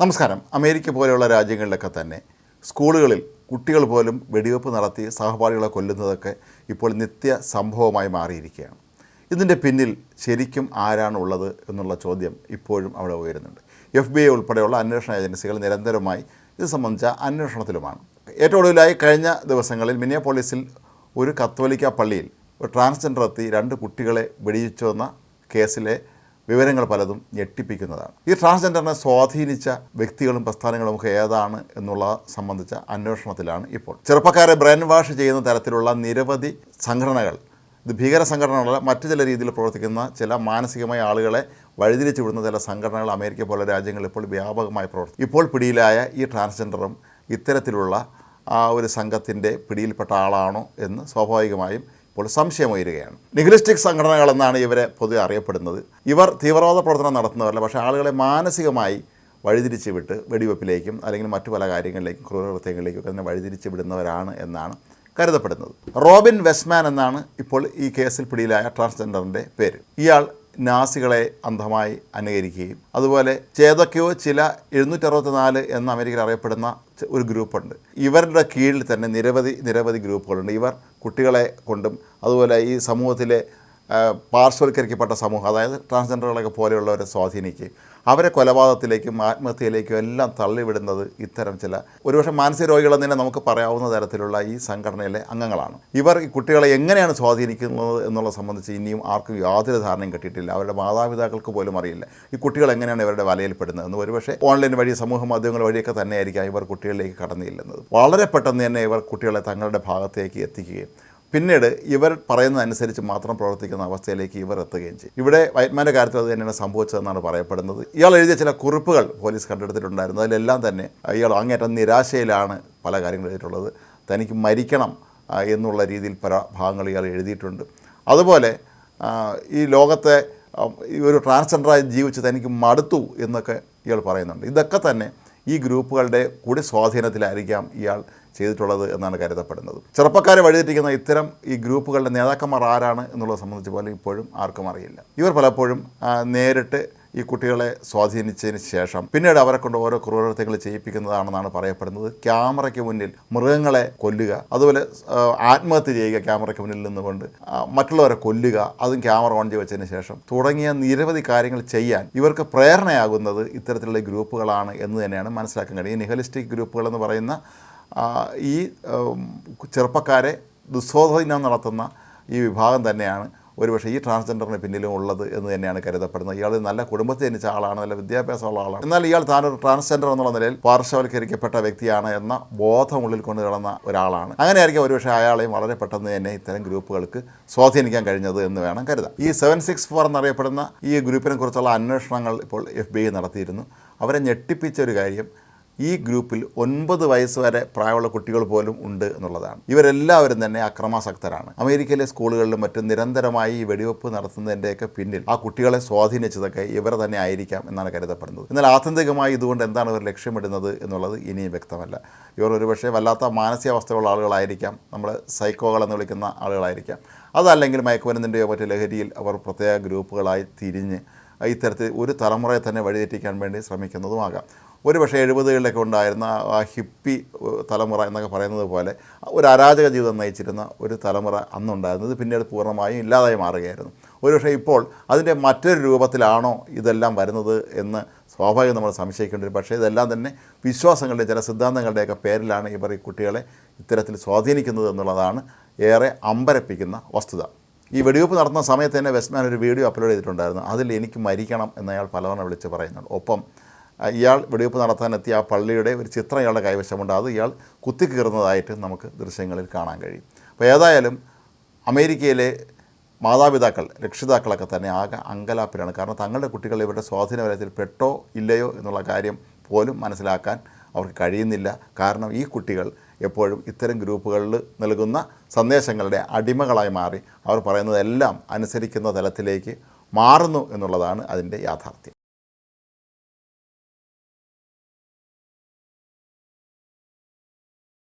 നമസ്കാരം. അമേരിക്ക പോലെയുള്ള രാജ്യങ്ങളിലൊക്കെ തന്നെ സ്കൂളുകളിൽ കുട്ടികൾ പോലും വെടിവെപ്പ് നടത്തി സഹപാഠികളെ കൊല്ലുന്നതൊക്കെ ഇപ്പോൾ നിത്യ സംഭവമായി മാറിയിരിക്കുകയാണ്. ഇതിന്റെ പിന്നിൽ ശരിക്കും ആരാണുള്ളത് എന്നുള്ള ചോദ്യം ഇപ്പോഴും അവിടെ ഉയരുന്നുണ്ട്. എഫ് ബി ഐ ഉൾപ്പെടെയുള്ള അന്വേഷണ ഏജൻസികൾ നിരന്തരമായി ഇത് സംബന്ധിച്ച അന്വേഷണത്തിലുമാണ്. ഏറ്റവും ഒടുവിലായി കഴിഞ്ഞ ദിവസങ്ങളിൽ മിനിയാപോളിസിൽ ഒരു കത്തോലിക്ക പള്ളിയിൽ ഒരു ട്രാൻസ്ജെൻഡർ എത്തി രണ്ട് കുട്ടികളെ വെടിയിച്ചുവെന്ന കേസിലെ വിവരങ്ങൾ പലതും ഞെട്ടിപ്പിക്കുന്നതാണ്. ഈ ട്രാൻസ്ജെൻഡറിനെ സ്വാധീനിച്ച വ്യക്തികളും പ്രസ്ഥാനങ്ങളും ഒക്കെ ഏതാണ് എന്നുള്ള സംബന്ധിച്ച അന്വേഷണത്തിലാണ് ഇപ്പോൾ. ചെറുപ്പക്കാരെ ബ്രെയിൻ വാഷ് ചെയ്യുന്ന തരത്തിലുള്ള നിരവധി സംഘടനകൾ ഇത് ഭീകര സംഘടനകളല്ല മറ്റു ചില രീതിയിൽ പ്രവർത്തിക്കുന്ന ചില മാനസികമായ ആളുകളെ വഴിതിരിച്ചു വിടുന്ന ചില സംഘടനകൾ അമേരിക്ക പോലെ രാജ്യങ്ങൾ ഇപ്പോൾ വ്യാപകമായി പ്രവർത്തിക്കും ഇപ്പോൾ പിടിയിലായ ഈ ട്രാൻസ്ജെൻഡറും ഇത്തരത്തിലുള്ള ആ ഒരു സംഘത്തിന്റെ പിടിയിൽപ്പെട്ട ആളാണോ എന്ന് സ്വാഭാവികമായും ഇപ്പോൾ സംശയമുയരുകയാണ്. നിഗലിസ്റ്റിക് സംഘടനകൾ എന്നാണ് ഇവരെ പൊതുവെ അറിയപ്പെടുന്നത്. ഇവർ തീവ്രവാദ പ്രവർത്തനം നടത്തുന്നവരല്ല പക്ഷേ ആളുകളെ മാനസികമായി വഴിതിരിച്ച് വിട്ട് വെടിവെപ്പിലേക്കും അല്ലെങ്കിൽ മറ്റു പല കാര്യങ്ങളിലേക്കും ക്രൂരകൃത്യങ്ങളിലേക്കും ഒക്കെ തന്നെ വഴിതിരിച്ച് വിടുന്നവരാണ് എന്നാണ് കരുതപ്പെടുന്നത്. റോബിൻ വെസ്റ്റ്മാൻ എന്നാണ് ഇപ്പോൾ ഈ കേസിൽ പിടിയിലായ ട്രാൻസ്ജെൻഡറിന്റെ പേര്. ഇയാൾ നാസികളെ അന്ധമായി അനുകരിക്കുകയും അതുപോലെ ചേതക്കയോ ചില എഴുന്നൂറ്ററുപത്തിനാല് എന്ന് അമേരിക്കയിൽ അറിയപ്പെടുന്ന ഒരു ഗ്രൂപ്പുണ്ട്. ഇവരുടെ കീഴിൽ തന്നെ നിരവധി നിരവധി ഗ്രൂപ്പുകളുണ്ട്. ഇവർ കുട്ടികളെ കൊണ്ടും അതുപോലെ ഈ സമൂഹത്തിലെ പാർശ്വവൽക്കരിക്കപ്പെട്ട സമൂഹം അതായത് ട്രാൻസ്ജെൻഡറുകളൊക്കെ പോലെയുള്ളവരെ സ്വാധീനിക്കുകയും അവരെ കൊലപാതകത്തിലേക്കും ആത്മഹത്യയിലേക്കും എല്ലാം തള്ളിവിടുന്നത് ഇത്തരം ചില ഒരുപക്ഷെ മാനസിക രോഗികളെന്ന് തന്നെ നമുക്ക് പറയാവുന്ന തരത്തിലുള്ള ഈ സംഘടനയിലെ അംഗങ്ങളാണ്. ഇവർ ഈ കുട്ടികളെ എങ്ങനെയാണ് സ്വാധീനിക്കുന്നത് എന്നുള്ളത് സംബന്ധിച്ച് ഇനിയും ആർക്കും യാതൊരു ധാരണയും കിട്ടിയിട്ടില്ല. അവരുടെ മാതാപിതാക്കൾക്ക് പോലും അറിയില്ല. ഈ കുട്ടികൾ എങ്ങനെയാണ് ഇവരുടെ വലയിൽപ്പെടുന്നത് എന്ന്. ഒരുപക്ഷെ ഓൺലൈൻ വഴി സമൂഹ മാധ്യമങ്ങൾ വഴിയൊക്കെ തന്നെയായിരിക്കാം ഇവർ കുട്ടികളിലേക്ക് കടന്നു ചെല്ലുന്നത് വളരെ പെട്ടെന്ന് തന്നെ ഇവർ കുട്ടികളെ തങ്ങളുടെ ഭാഗത്തേക്ക് എത്തിക്കുകയും പിന്നീട് ഇവർ പറയുന്നതനുസരിച്ച് മാത്രം പ്രവർത്തിക്കുന്ന അവസ്ഥയിലേക്ക് ഇവർ എത്തുകയും ചെയ്യും. ഇവിടെ വൈറ്റ്മാന്റെ കാര്യത്തിൽ അത് തന്നെയാണ് സംഭവിച്ചതെന്നാണ് പറയപ്പെടുന്നത്. ഇയാൾ എഴുതിയ ചില കുറിപ്പുകൾ പോലീസ് കണ്ടെടുത്തിട്ടുണ്ടായിരുന്നു. അതിലെല്ലാം തന്നെ ഇയാൾ അങ്ങേറ്റം നിരാശയിലാണ് പല കാര്യങ്ങളും എഴുതിയിട്ടുള്ളത്. തനിക്ക് മരിക്കണം എന്നുള്ള രീതിയിൽ പല ഭാഗങ്ങൾ ഇയാൾ എഴുതിയിട്ടുണ്ട്. അതുപോലെ ഈ ലോകത്തെ ഈ ഒരു ട്രാൻസ്ജെൻഡറായി ജീവിച്ച് തനിക്ക് മടുത്തു എന്നൊക്കെ ഇയാൾ പറയുന്നുണ്ട്. ഇതൊക്കെ തന്നെ ഈ ഗ്രൂപ്പുകളുടെ കൂടി സ്വാധീനത്തിലായിരിക്കാം ഇയാൾ ചെയ്തിട്ടുള്ളത് എന്നാണ് കരുതപ്പെടുന്നത്. ചെറുപ്പക്കാരെ വഴിതെറ്റിക്കുന്ന ഇത്തരം ഈ ഗ്രൂപ്പുകളുടെ നേതാക്കന്മാർ ആരാണ് എന്നുള്ളത് സംബന്ധിച്ച് പോലും ഇപ്പോഴും ആർക്കും അറിയില്ല. ഇവർ പലപ്പോഴും നേരിട്ട് ഈ കുട്ടികളെ സ്വാധീനിച്ചതിന് ശേഷം പിന്നീട് അവരെ കൊണ്ട് ഓരോ ക്രൂരത്വങ്ങൾ ചെയ്യിപ്പിക്കുന്നതാണെന്നാണ് പറയപ്പെടുന്നത്. ക്യാമറയ്ക്ക് മുന്നിൽ മൃഗങ്ങളെ കൊല്ലുക അതുപോലെ ആത്മഹത്യ ചെയ്യുക ക്യാമറയ്ക്ക് മുന്നിൽ നിന്നുകൊണ്ട് മറ്റുള്ളവരെ കൊല്ലുക അതും ക്യാമറ ഓൺ ചെയ്ത് വെച്ചതിന് ശേഷം തുടങ്ങിയ നിരവധി കാര്യങ്ങൾ ചെയ്യാൻ ഇവർക്ക് പ്രേരണയാകുന്നത് ഇത്തരത്തിലുള്ള ഗ്രൂപ്പുകളാണ് എന്ന് തന്നെയാണ് മനസ്സിലാക്കാൻ കഴിയും നിഹലിസ്റ്റിക് ഗ്രൂപ്പുകൾ എന്ന് പറയുന്ന ഈ ചെറുപ്പക്കാരെ ദുസ്സോധനം നടത്തുന്ന ഈ വിഭാഗം തന്നെയാണ് ഒരുപക്ഷെ ഈ ട്രാൻസ്ജെൻഡറിന് പിന്നിലും ഉള്ളത് എന്ന് തന്നെയാണ് കരുതപ്പെടുന്നത്. ഇയാൾ നല്ല കുടുംബത്തിൽ ജനിച്ച ആളാണ് നല്ല വിദ്യാഭ്യാസമുള്ള ആളാണ്. എന്നാൽ ഇയാൾ താനൊരു ട്രാൻസ്ജെൻഡർ എന്നുള്ള നിലയിൽ പാർശ്വവൽക്കരിക്കപ്പെട്ട വ്യക്തിയാണ് എന്ന ബോധം ഉള്ളിൽ കൊണ്ട് കിടന്ന ഒരാളാണ്. അങ്ങനെയായിരിക്കും ഒരുപക്ഷെ അയാളെയും വളരെ പെട്ടെന്ന് തന്നെ ഇത്തരം ഗ്രൂപ്പുകൾക്ക് സ്വാധീനിക്കാൻ കഴിഞ്ഞത് എന്ന് വേണം കരുതാം ഈ സെവൻ സിക്സ് ഫോർ എന്നറിയപ്പെടുന്ന ഈ ഗ്രൂപ്പിനെ കുറിച്ചുള്ള അന്വേഷണങ്ങൾ ഇപ്പോൾ എഫ് ബി ഐ നടത്തിയിരുന്നു. അവരെ ഞെട്ടിപ്പിച്ച ഒരു കാര്യം ഈ ഗ്രൂപ്പിൽ ഒൻപത് വയസ്സ് വരെ പ്രായമുള്ള കുട്ടികൾ പോലും ഉണ്ട് എന്നുള്ളതാണ്. ഇവരെല്ലാവരും തന്നെ അക്രമാസക്തരാണ്. അമേരിക്കയിലെ സ്കൂളുകളിലും മറ്റും നിരന്തരമായി ഈ വെടിവെപ്പ് നടത്തുന്നതിന്റെയൊക്കെ പിന്നിൽ ആ കുട്ടികളെ സ്വാധീനിച്ചതൊക്കെ ഇവർ തന്നെ ആയിരിക്കാം എന്നാണ് കരുതപ്പെടുന്നത്. എന്നാൽ ആത്യന്തികമായി ഇതുകൊണ്ട് എന്താണ് ഇവർ ലക്ഷ്യമിടുന്നത് എന്നുള്ളത് ഇനിയും വ്യക്തമല്ല. ഇവർ ഒരുപക്ഷെ വല്ലാത്ത മാനസികാവസ്ഥയുള്ള ആളുകളായിരിക്കാം. നമ്മൾ സൈക്കോകൾ എന്ന് വിളിക്കുന്ന ആളുകളായിരിക്കാം. അതല്ലെങ്കിൽ മയക്കുമരുന്നിന്റെയോ മറ്റു ലഹരിയിൽ അവർ പ്രത്യേക ഗ്രൂപ്പുകളായി തിരിഞ്ഞ് ഇത്തരത്തിൽ ഒരു തലമുറയെ തന്നെ വഴിതെറ്റിക്കാൻ വേണ്ടി ശ്രമിക്കുന്നതുമാകാം. ഒരു പക്ഷേ എഴുപതുകളിലൊക്കെ ഉണ്ടായിരുന്ന ആ ഹിപ്പി തലമുറ എന്നൊക്കെ പറയുന്നത് പോലെ ഒരു അരാജക ജീവിതം നയിച്ചിരുന്ന ഒരു തലമുറ അന്നുണ്ടായിരുന്നത് പിന്നീട് പൂർണമായും ഇല്ലാതായി മാറുകയായിരുന്നു. ഒരുപക്ഷെ ഇപ്പോൾ അതിന്റെ മറ്റൊരു രൂപത്തിലാണോ ഇതെല്ലാം വരുന്നത് എന്ന് സ്വാഭാവികം നമ്മൾ സംശയിക്കേണ്ടി പക്ഷേ ഇതെല്ലാം തന്നെ വിശ്വാസങ്ങളുടെ ചില സിദ്ധാന്തങ്ങളുടെയൊക്കെ പേരിലാണ് ഇവർ ഈ കുട്ടികളെ ഇത്തരത്തിൽ സ്വാധീനിക്കുന്നത് എന്നുള്ളതാണ് ഏറെ അമ്പരപ്പിക്കുന്ന വസ്തുത. ഈ വെടിവെപ്പ് നടത്തുന്ന സമയത്ത് തന്നെ വെസ്റ്റ്മാൻ ഒരു വീഡിയോ അപ്ലോഡ് ചെയ്തിട്ടുണ്ടായിരുന്നു. അതിൽ എനിക്ക് മരിക്കണം എന്നയാൾ പലവണ വിളിച്ച് പറയുന്നുണ്ട്. ഒപ്പം ഇയാൾ വെടിവെപ്പ് നടത്താനെത്തിയ ആ പള്ളിയുടെ ഒരു ചിത്രം ഇയാളുടെ കൈവശമുണ്ട്. അത് ഇയാൾ കുത്തിക്കീറുന്നതായിട്ട് നമുക്ക് ദൃശ്യങ്ങളിൽ കാണാൻ കഴിയും. അപ്പോൾ ഏതായാലും അമേരിക്കയിലെ മാതാപിതാക്കൾ രക്ഷിതാക്കളൊക്കെ തന്നെ ആകെ അങ്കലാപ്പിലാണ്. കാരണം തങ്ങളുടെ കുട്ടികൾ ഇവരുടെ സ്വാധീന വലയത്തിൽ പെട്ടോ ഇല്ലയോ എന്നുള്ള കാര്യം പോലും മനസ്സിലാക്കാൻ അവർക്ക് കഴിയുന്നില്ല. കാരണം ഈ കുട്ടികൾ എപ്പോഴും ഇത്തരം ഗ്രൂപ്പുകളിൽ നൽകുന്ന സന്ദേശങ്ങളുടെ അടിമകളായി മാറി. അവർ പറയുന്നതെല്ലാം അനുസരിക്കുന്ന തലത്തിലേക്ക് മാറുന്നു എന്നുള്ളതാണ് അതിന്റെ യാഥാർത്ഥ്യം.